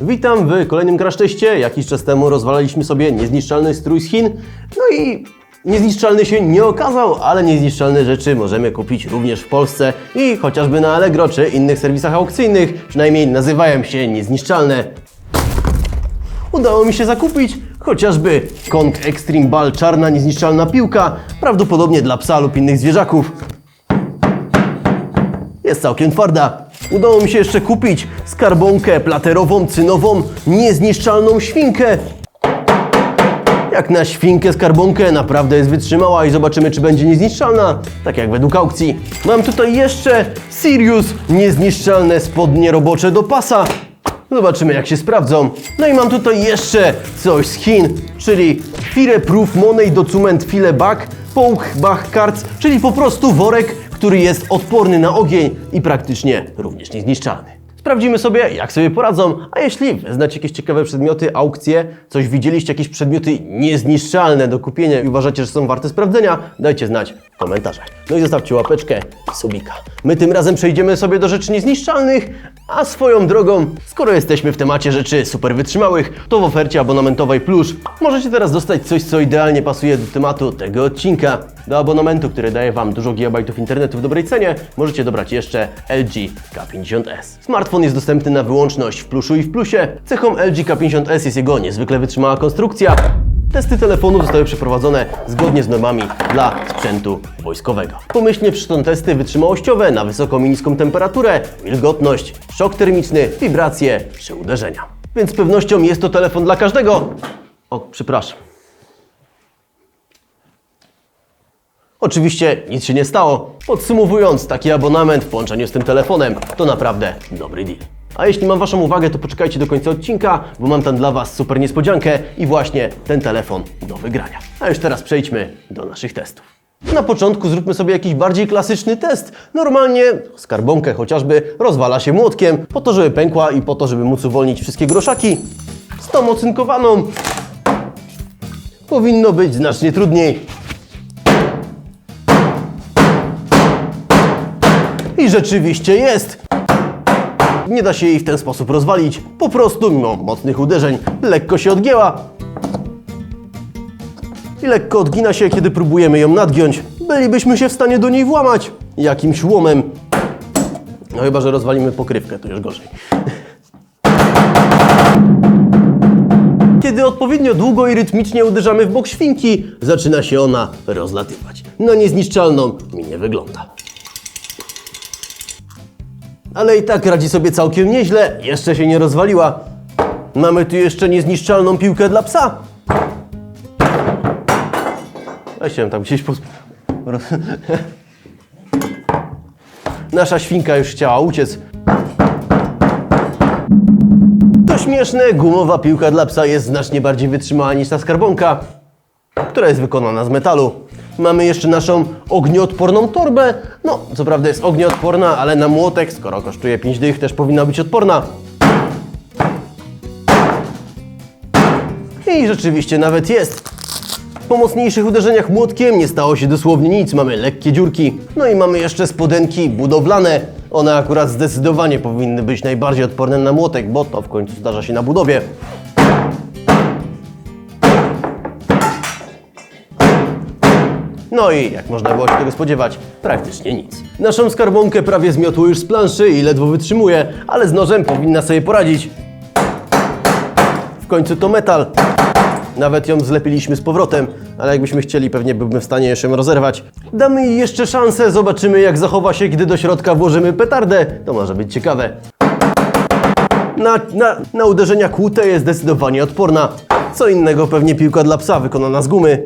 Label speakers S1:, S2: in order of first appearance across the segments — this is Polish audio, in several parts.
S1: Witam w kolejnym Crash Teście. Jakiś czas temu rozwalaliśmy sobie niezniszczalny strój z Chin. No i niezniszczalny się nie okazał, ale niezniszczalne rzeczy możemy kupić również w Polsce i chociażby na Allegro czy innych serwisach aukcyjnych. Przynajmniej nazywają się niezniszczalne. Udało mi się zakupić chociażby Kong Extreme Ball czarna niezniszczalna piłka, prawdopodobnie dla psa lub innych zwierzaków. Jest całkiem twarda. Udało mi się jeszcze kupić skarbonkę platerową, cynową, niezniszczalną świnkę. Jak na świnkę skarbonkę naprawdę jest wytrzymała i zobaczymy czy będzie niezniszczalna, tak jak według aukcji. Mam tutaj jeszcze Sirius, niezniszczalne spodnie robocze do pasa. Zobaczymy jak się sprawdzą. No i mam tutaj jeszcze coś z Chin, czyli Fire Proof Money Document File Bag Poke Bach Cards, czyli po prostu worek, który jest odporny na ogień i praktycznie również niezniszczalny. Sprawdzimy sobie, jak sobie poradzą, a jeśli znacie jakieś ciekawe przedmioty, aukcje, coś widzieliście, jakieś przedmioty niezniszczalne do kupienia i uważacie, że są warte sprawdzenia, dajcie znać w komentarzach. No i zostawcie łapeczkę subika. My tym razem przejdziemy sobie do rzeczy niezniszczalnych, a swoją drogą, skoro jesteśmy w temacie rzeczy super wytrzymałych, to w ofercie abonamentowej Plus możecie teraz dostać coś, co idealnie pasuje do tematu tego odcinka. Do abonamentu, który daje Wam dużo gigabajtów internetu w dobrej cenie, możecie dobrać jeszcze LG K50S. Smartfon jest dostępny na wyłączność w pluszu i w plusie. Cechą LG K50S jest jego niezwykle wytrzymała konstrukcja. Testy telefonu zostały przeprowadzone zgodnie z normami dla sprzętu wojskowego. Pomyślnie przyszedł testy wytrzymałościowe na wysoką i niską temperaturę, wilgotność, szok termiczny, wibracje czy uderzenia. Więc z pewnością jest to telefon dla każdego. O, przepraszam. Oczywiście nic się nie stało. Podsumowując, taki abonament w połączeniu z tym telefonem to naprawdę dobry deal. A jeśli mam Waszą uwagę, to poczekajcie do końca odcinka, bo mam tam dla Was super niespodziankę i właśnie ten telefon do wygrania. A już teraz przejdźmy do naszych testów. Na początku zróbmy sobie jakiś bardziej klasyczny test. Normalnie skarbonkę chociażby rozwala się młotkiem, po to, żeby pękła i po to, żeby móc uwolnić wszystkie groszaki. Z tą ocynkowaną powinno być znacznie trudniej. I rzeczywiście jest. Nie da się jej w ten sposób rozwalić. Po prostu, mimo mocnych uderzeń, lekko się odgięła. I lekko odgina się, kiedy próbujemy ją nadgiąć. Bylibyśmy się w stanie do niej włamać jakimś łomem. No chyba, że rozwalimy pokrywkę, to już gorzej. Kiedy odpowiednio długo i rytmicznie uderzamy w bok świnki, zaczyna się ona rozlatywać. Na niezniszczalną mi nie wygląda ale i tak radzi sobie całkiem nieźle. Jeszcze się nie rozwaliła. Mamy tu jeszcze niezniszczalną piłkę dla psa. Weź się tam gdzieś pos... Nasza świnka już chciała uciec. To śmieszne, gumowa piłka dla psa jest znacznie bardziej wytrzymała niż ta skarbonka, która jest wykonana z metalu. Mamy jeszcze naszą ognioodporną torbę. No, co prawda jest ognioodporna, ale na młotek, skoro kosztuje 5 dych, też powinna być odporna. I rzeczywiście nawet jest. Po mocniejszych uderzeniach młotkiem nie stało się dosłownie nic. Mamy lekkie dziurki. No i mamy jeszcze spodenki budowlane. One akurat zdecydowanie powinny być najbardziej odporne na młotek, bo to w końcu zdarza się na budowie. No i jak można było się tego spodziewać, praktycznie nic. Naszą skarbonkę prawie zmiotło już z planszy i ledwo wytrzymuje, ale z nożem powinna sobie poradzić. W końcu to metal. Nawet ją zlepiliśmy z powrotem, ale jakbyśmy chcieli, pewnie byłbym w stanie jeszcze ją rozerwać. Damy jej jeszcze szansę, zobaczymy jak zachowa się, gdy do środka włożymy petardę. To może być ciekawe. Na, na, na uderzenia kłute jest zdecydowanie odporna. Co innego pewnie piłka dla psa wykonana z gumy.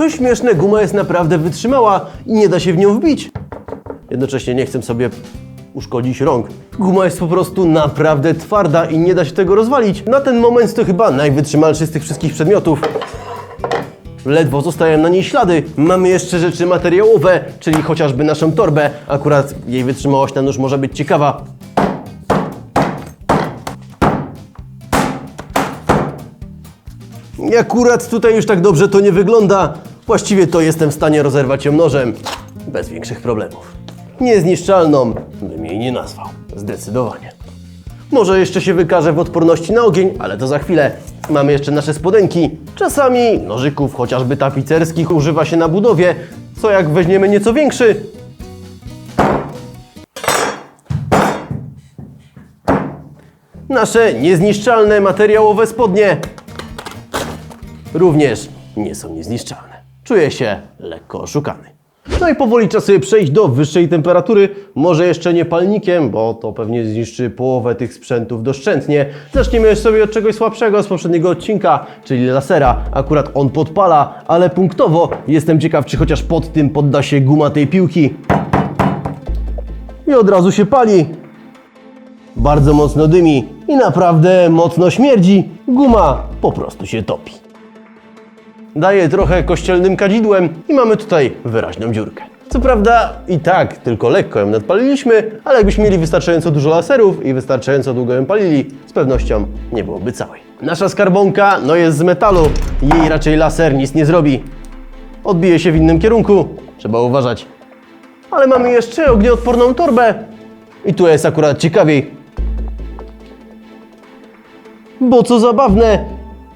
S1: Co śmieszne, guma jest naprawdę wytrzymała i nie da się w nią wbić. Jednocześnie nie chcę sobie uszkodzić rąk. Guma jest po prostu naprawdę twarda i nie da się tego rozwalić. Na ten moment to chyba najwytrzymalszy z tych wszystkich przedmiotów. Ledwo zostają na niej ślady. Mamy jeszcze rzeczy materiałowe, czyli chociażby naszą torbę. Akurat jej wytrzymałość na nóż może być ciekawa. I akurat tutaj już tak dobrze to nie wygląda. Właściwie to jestem w stanie rozerwać ją nożem. bez większych problemów. Niezniszczalną bym jej nie nazwał. Zdecydowanie. Może jeszcze się wykaże w odporności na ogień, ale to za chwilę. Mamy jeszcze nasze spodenki. Czasami nożyków, chociażby tapicerskich, używa się na budowie, co jak weźmiemy nieco większy, Nasze niezniszczalne materiałowe spodnie również nie są niezniszczalne. Czuję się lekko oszukany. No i powoli czas sobie przejść do wyższej temperatury. Może jeszcze nie palnikiem, bo to pewnie zniszczy połowę tych sprzętów doszczętnie. Zaczniemy sobie od czegoś słabszego z poprzedniego odcinka, czyli lasera. Akurat on podpala, ale punktowo jestem ciekaw, czy chociaż pod tym podda się guma tej piłki. I od razu się pali bardzo mocno dymi i naprawdę mocno śmierdzi, guma po prostu się topi. Daje trochę kościelnym kadzidłem i mamy tutaj wyraźną dziurkę. Co prawda i tak tylko lekko ją nadpaliliśmy, ale jakbyśmy mieli wystarczająco dużo laserów i wystarczająco długo ją palili, z pewnością nie byłoby całej. Nasza skarbonka no jest z metalu, jej raczej laser nic nie zrobi. Odbije się w innym kierunku, trzeba uważać. Ale mamy jeszcze ognioodporną torbę i tu jest akurat ciekawiej, bo co zabawne,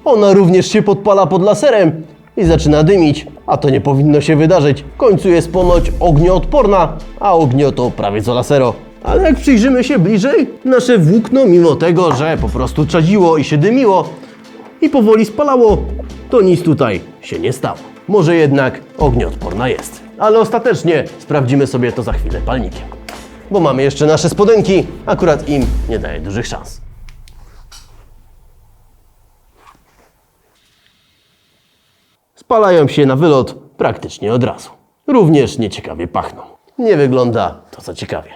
S1: ona również się podpala pod laserem i zaczyna dymić, a to nie powinno się wydarzyć. W końcu jest ponoć ognioodporna, a ognio to prawie co lasero. Ale jak przyjrzymy się bliżej, nasze włókno, mimo tego, że po prostu czadziło i się dymiło i powoli spalało, to nic tutaj się nie stało. Może jednak ognioodporna jest. Ale ostatecznie sprawdzimy sobie to za chwilę palnikiem. Bo mamy jeszcze nasze spodenki, akurat im nie daje dużych szans. Spalają się na wylot praktycznie od razu. Również nieciekawie pachną. Nie wygląda to za ciekawie.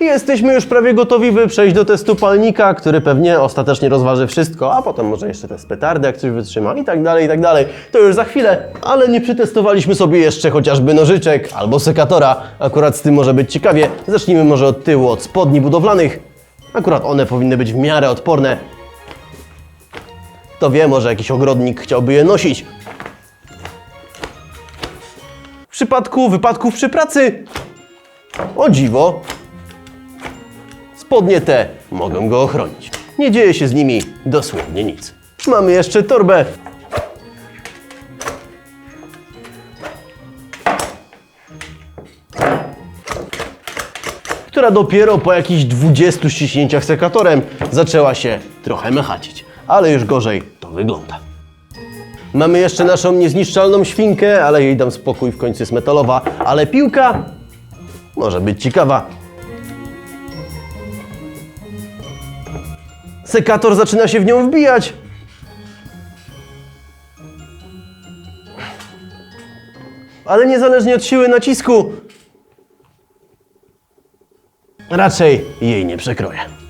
S1: Jesteśmy już prawie gotowi, by przejść do testu palnika, który pewnie ostatecznie rozważy wszystko, a potem może jeszcze test petardy, jak coś wytrzyma i tak dalej, i tak dalej. To już za chwilę, ale nie przetestowaliśmy sobie jeszcze chociażby nożyczek albo sekatora. Akurat z tym może być ciekawie. Zacznijmy może od tyłu, od spodni budowlanych. Akurat one powinny być w miarę odporne. Kto wie, może jakiś ogrodnik chciałby je nosić. W przypadku wypadków przy pracy, o dziwo, spodnie te mogą go ochronić. Nie dzieje się z nimi dosłownie nic. Mamy jeszcze torbę. która dopiero po jakichś 20 ściśnięciach sekatorem zaczęła się trochę mechacić. Ale już gorzej to wygląda. Mamy jeszcze naszą niezniszczalną świnkę, ale jej dam spokój, w końcu jest metalowa. Ale piłka może być ciekawa. Sekator zaczyna się w nią wbijać. Ale niezależnie od siły nacisku, raczej jej nie przekroję.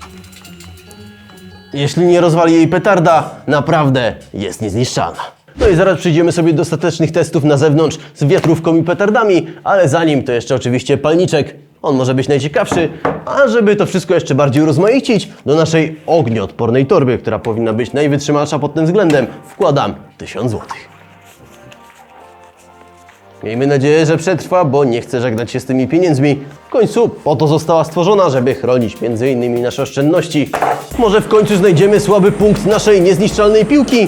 S1: Jeśli nie rozwali jej petarda, naprawdę jest niezniszczalna. No i zaraz przejdziemy sobie do ostatecznych testów na zewnątrz z wiatrówką i petardami, ale zanim to jeszcze oczywiście palniczek. On może być najciekawszy, a żeby to wszystko jeszcze bardziej urozmaicić, do naszej ognioodpornej torby, która powinna być najwytrzymalsza pod tym względem, wkładam 1000 zł. Miejmy nadzieję, że przetrwa, bo nie chcę żegnać się z tymi pieniędzmi. W końcu po to została stworzona, żeby chronić m.in. nasze oszczędności. Może w końcu znajdziemy słaby punkt naszej niezniszczalnej piłki?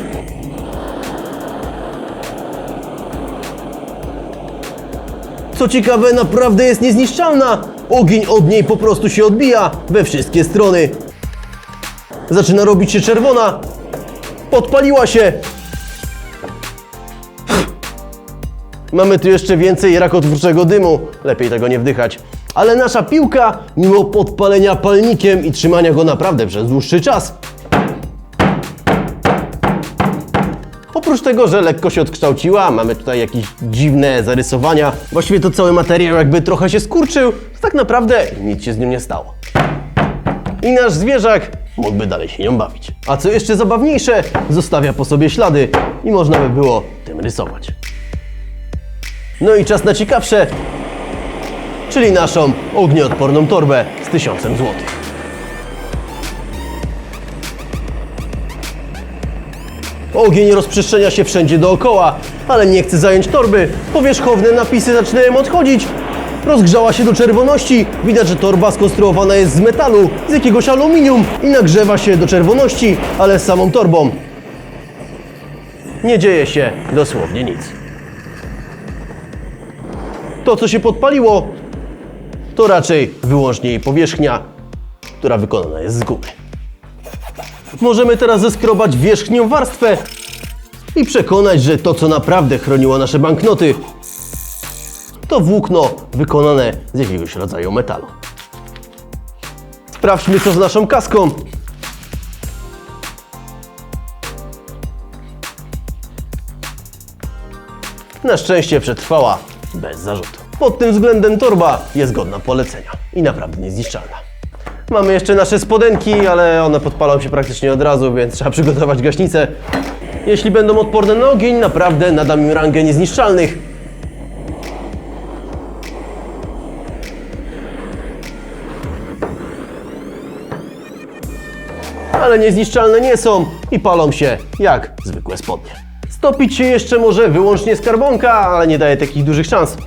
S1: Co ciekawe, naprawdę jest niezniszczalna. Ogień od niej po prostu się odbija we wszystkie strony. Zaczyna robić się czerwona. Podpaliła się. Mamy tu jeszcze więcej rakotwórczego dymu. Lepiej tego nie wdychać. Ale nasza piłka, mimo podpalenia palnikiem i trzymania go naprawdę przez dłuższy czas, Oprócz tego, że lekko się odkształciła, mamy tutaj jakieś dziwne zarysowania. Właściwie to cały materiał jakby trochę się skurczył, to tak naprawdę nic się z nim nie stało. I nasz zwierzak mógłby dalej się nią bawić. A co jeszcze zabawniejsze, zostawia po sobie ślady i można by było tym rysować. No i czas na ciekawsze, czyli naszą ognioodporną torbę z 1000 złotych. Ogień rozprzestrzenia się wszędzie dookoła, ale nie chce zająć torby. Powierzchowne napisy zaczynają odchodzić. Rozgrzała się do czerwoności. Widać, że torba skonstruowana jest z metalu, z jakiegoś aluminium i nagrzewa się do czerwoności, ale z samą torbą. Nie dzieje się dosłownie nic. To, co się podpaliło, to raczej wyłącznie jej powierzchnia, która wykonana jest z gumy. Możemy teraz zeskrobać wierzchnią warstwę i przekonać, że to, co naprawdę chroniło nasze banknoty, to włókno wykonane z jakiegoś rodzaju metalu. Sprawdźmy, co z naszą kaską. Na szczęście przetrwała bez zarzutu. Pod tym względem torba jest godna polecenia i naprawdę niezniszczalna. Mamy jeszcze nasze spodenki, ale one podpalą się praktycznie od razu, więc trzeba przygotować gaśnicę. Jeśli będą odporne na ogień, naprawdę nadam im rangę niezniszczalnych. ale niezniszczalne nie są i palą się jak zwykłe spodnie. Stopić się jeszcze może wyłącznie skarbonka, ale nie daje takich dużych szans.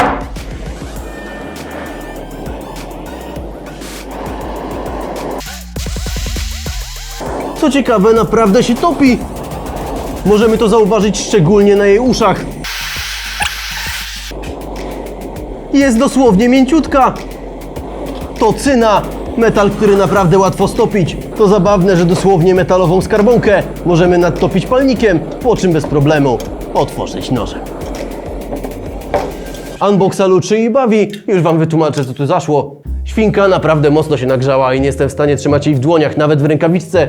S1: Co ciekawe, naprawdę się topi. Możemy to zauważyć szczególnie na jej uszach. Jest dosłownie mięciutka. To cyna, metal, który naprawdę łatwo stopić. To zabawne, że dosłownie metalową skarbonkę możemy nadtopić palnikiem, po czym bez problemu otworzyć nożem. Unboxa luczy i bawi. Już wam wytłumaczę, co tu zaszło. Świnka naprawdę mocno się nagrzała i nie jestem w stanie trzymać jej w dłoniach, nawet w rękawiczce.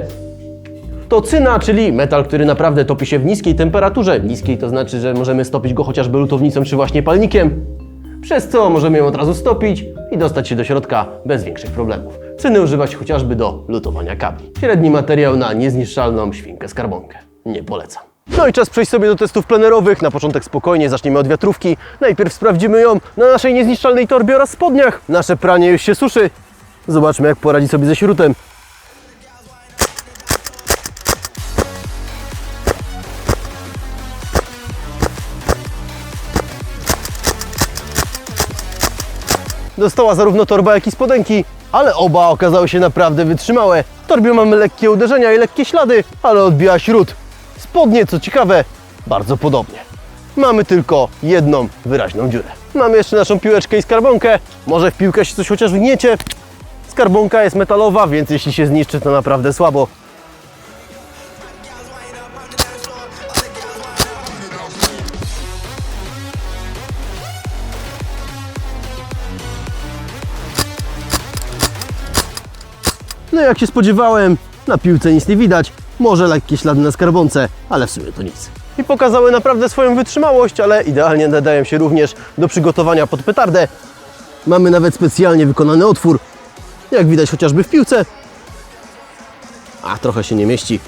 S1: To cyna, czyli metal, który naprawdę topi się w niskiej temperaturze. Niskiej to znaczy, że możemy stopić go chociażby lutownicą czy właśnie palnikiem. Przez co możemy ją od razu stopić i dostać się do środka bez większych problemów. Cyny używać chociażby do lutowania kabli. Średni materiał na niezniszczalną świnkę skarbonkę. Nie polecam. No i czas przejść sobie do testów plenerowych. Na początek spokojnie, zaczniemy od wiatrówki. Najpierw sprawdzimy ją na naszej niezniszczalnej torbie oraz spodniach. Nasze pranie już się suszy. Zobaczmy jak poradzi sobie ze śrutem. Dostała zarówno torba, jak i spodenki, ale oba okazały się naprawdę wytrzymałe. W torbie mamy lekkie uderzenia i lekkie ślady, ale odbiła śród. Spodnie, co ciekawe, bardzo podobnie. Mamy tylko jedną wyraźną dziurę. Mamy jeszcze naszą piłeczkę i skarbonkę. Może w piłkę się coś chociaż wgniecie. Skarbonka jest metalowa, więc jeśli się zniszczy, to naprawdę słabo. No jak się spodziewałem, na piłce nic nie widać, może lekkie ślady na skarbonce, ale w sumie to nic. I pokazały naprawdę swoją wytrzymałość, ale idealnie nadają się również do przygotowania pod petardę. Mamy nawet specjalnie wykonany otwór, jak widać chociażby w piłce. A, trochę się nie mieści.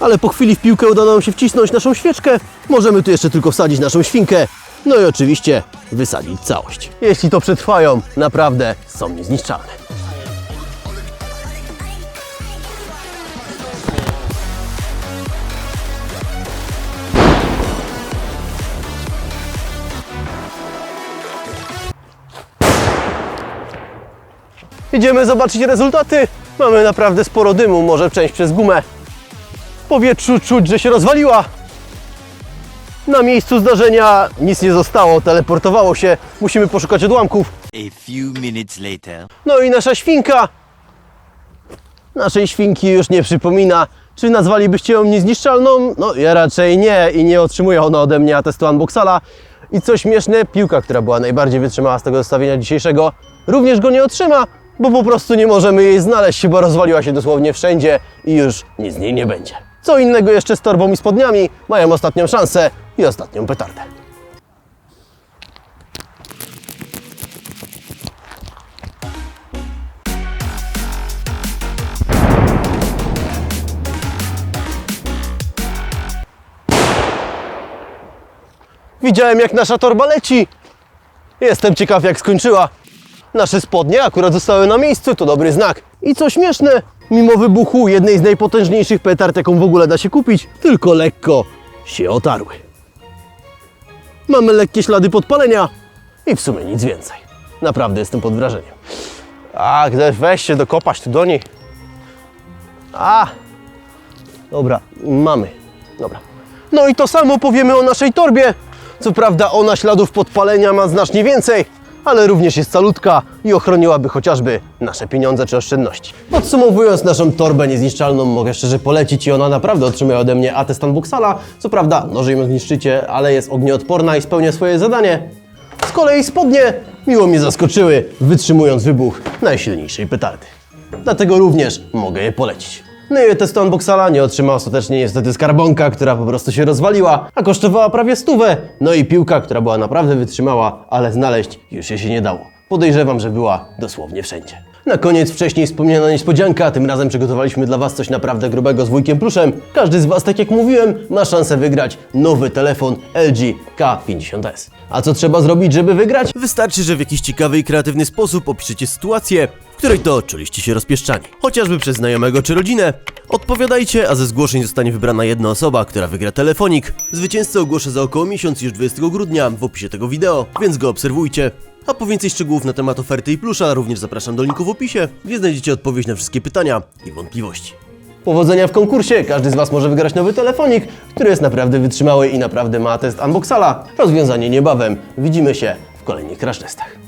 S1: Ale po chwili w piłkę udało nam się wcisnąć naszą świeczkę. Możemy tu jeszcze tylko wsadzić naszą świnkę. No i oczywiście wysadzić całość. Jeśli to przetrwają, naprawdę są niezniszczalne. Idziemy zobaczyć rezultaty. Mamy naprawdę sporo dymu, może część przez gumę. W powietrzu czuć, że się rozwaliła. Na miejscu zdarzenia nic nie zostało, teleportowało się. Musimy poszukać odłamków.
S2: A few minutes later.
S1: No i nasza świnka. Naszej świnki już nie przypomina. Czy nazwalibyście ją niezniszczalną? No ja raczej nie i nie otrzymuje ona ode mnie atestu Unboxala. I co śmieszne, piłka, która była najbardziej wytrzymała z tego zestawienia dzisiejszego, również go nie otrzyma, bo po prostu nie możemy jej znaleźć, bo rozwaliła się dosłownie wszędzie i już nic z niej nie będzie. Co innego jeszcze z torbą i spodniami, mają ostatnią szansę i ostatnią petardę. Widziałem jak nasza torba leci. Jestem ciekaw jak skończyła. Nasze spodnie akurat zostały na miejscu, to dobry znak. I co śmieszne, mimo wybuchu jednej z najpotężniejszych petard, jaką w ogóle da się kupić, tylko lekko się otarły. Mamy lekkie ślady podpalenia i w sumie nic więcej. Naprawdę jestem pod wrażeniem. A, weź się dokopać tu do niej. A! Dobra, mamy. Dobra. No i to samo powiemy o naszej torbie. Co prawda ona śladów podpalenia ma znacznie więcej, ale również jest calutka i ochroniłaby chociażby nasze pieniądze czy oszczędności. Podsumowując naszą torbę niezniszczalną, mogę szczerze polecić i ona naprawdę otrzymuje ode mnie atest Unboxala. Co prawda, noże ją zniszczycie, ale jest ognioodporna i spełnia swoje zadanie. Z kolei spodnie miło mnie zaskoczyły, wytrzymując wybuch najsilniejszej petardy. Dlatego również mogę je polecić. No i testu Unboxala nie otrzymała ostatecznie niestety skarbonka, która po prostu się rozwaliła, a kosztowała prawie stówę. No i piłka, która była naprawdę wytrzymała, ale znaleźć już jej się nie dało. Podejrzewam, że była dosłownie wszędzie. Na koniec wcześniej wspomniana niespodzianka, tym razem przygotowaliśmy dla Was coś naprawdę grubego z wujkiem pluszem. Każdy z Was, tak jak mówiłem, ma szansę wygrać nowy telefon LG K50s. A co trzeba zrobić, żeby wygrać? Wystarczy, że w jakiś ciekawy i kreatywny sposób opiszecie sytuację, której to czuliście się rozpieszczani. Chociażby przez znajomego czy rodzinę. Odpowiadajcie, a ze zgłoszeń zostanie wybrana jedna osoba, która wygra telefonik. Zwycięzcę ogłoszę za około miesiąc, już 20 grudnia, w opisie tego wideo, więc go obserwujcie. A po więcej szczegółów na temat oferty i plusza również zapraszam do linku w opisie, gdzie znajdziecie odpowiedź na wszystkie pytania i wątpliwości. Powodzenia w konkursie! Każdy z Was może wygrać nowy telefonik, który jest naprawdę wytrzymały i naprawdę ma test Unboxala. Rozwiązanie niebawem. Widzimy się w kolejnych crash testach.